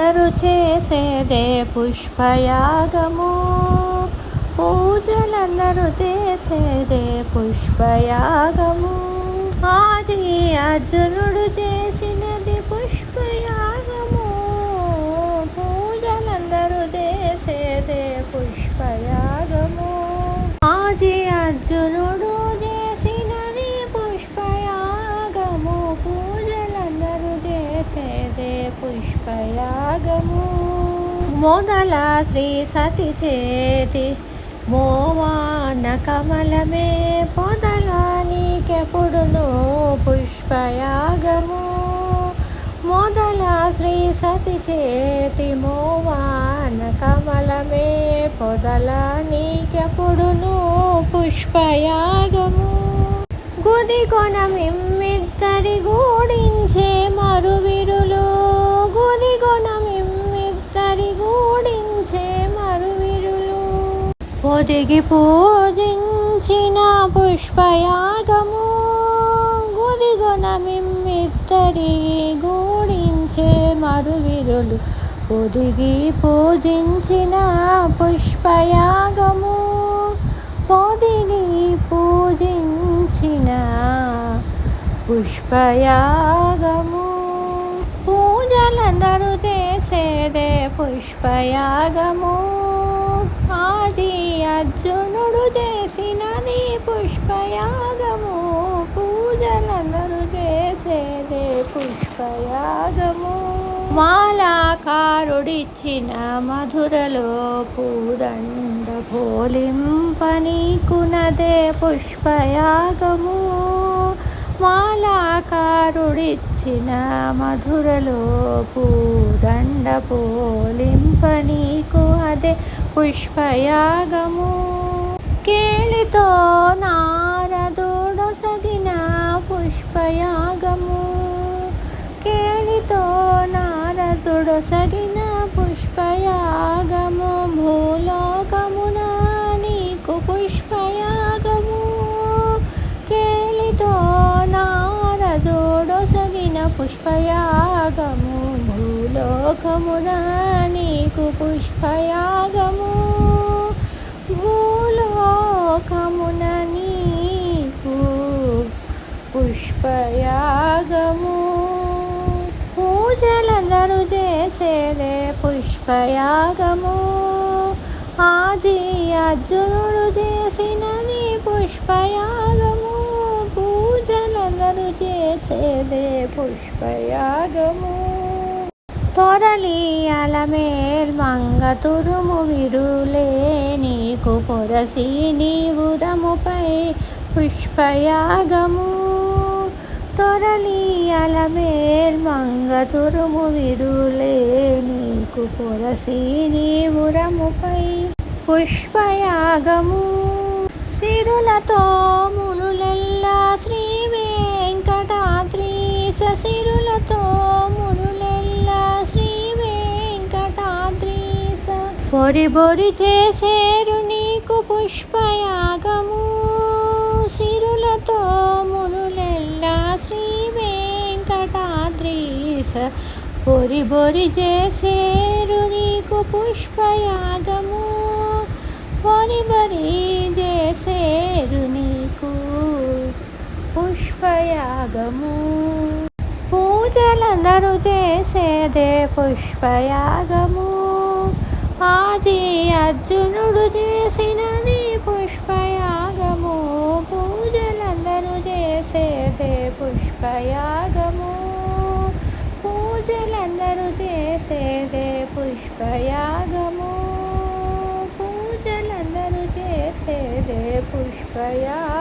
పూజలందరూ చేసేదే పుష్పయాగము. పూజలందరూ చేసేదే పుష్పయాగము. ఆది అర్జునుడు చేసినది పుష్పయాగము. పూజలందరూ చేసేదే పుష్పయాగము. ఆది అర్జునుడు చేసినది పుష్పయాగము. పూజలందరూ చేసేదే పుష్పయాగము మొదల శ్రీ సతి చేతి మోవాన కమలమే పొదల నీకెప్పుడును పుష్పయాగము. మొదల శ్రీ సతి చేతి మోవాన కమలమే పొదల నీకెప్పుడును పుష్పయాగము. గుది మిమ్మిద్దరి గూడింగ్ పొదిగి పూజించిన పుష్పయాగము గుదిగున మిమ్మిద్దరి గూడించే మరువిరులు. పొదిగి పూజించిన పుష్పయాగము పొదిగి పూజించిన పుష్పయాగము. పూజలందరూ చేసేదే పుష్పయాగము. ఆది అర్జునుడు చేసినది పుష్పయాగము పూజలందరూ చేసేదే పుష్పయాగము. మాలాకారుడిచ్చిన మధురలో పూదండ పోలింపనీకునదే పుష్పయాగము. మాలాకారుడిచ్చిన మధురలో పూదండ పోలింపనీకు అదే పుష్పయాగము. కేళితో నారదుడొసగిన పుష్పయాగము. కేళితో నారదుడొసగిన పుష్పయాగము. భూలోకమున నీకు పుష్పయాగము. కేళితో నారదుడొసగిన పుష్పయాగము. ముఖమున నీకు పుష్పయాగము. భూలోకమున నీకు పుష్పయాగము. పూజలందరూ చేసేదే పుష్పయాగము. ఆది అర్జునుడు చేసినది పుష్పయాగము. పూజలందరూ చేసేదే పుష్పయాగము. తొరలి అలమేల్ మంగ తురుము విరులే నీకు పొరసి నీవురముపై పుష్పయాగము. తొరలి అలమేల్ మంగ తురుము విరులే నీకు పొరసి నీవురముపై పుష్పయాగము. సిరులతో మునులెల్లా శ్రీ బొరి బొరి చేసేరు నీకు పుష్పయాగము. సిరులతో మునులెల్లా శ్రీ వెంకటాద్రీస. బొరి బొరి చేసేరు నీకు పుష్పయాగము. బొరి బొరి చేసేరు నీకు పుష్పయాగము. పూజలందరూ చేసేదే పుష్పయాగము. ఆది అర్జునుడు చేసినది పుష్పయాగము పూజలందరూ చేసేదే పుష్పయాగము. పూజలందరూ చేసేదే పుష్పయాగము పూజలందరూ చేసేదే పుష్పయాగము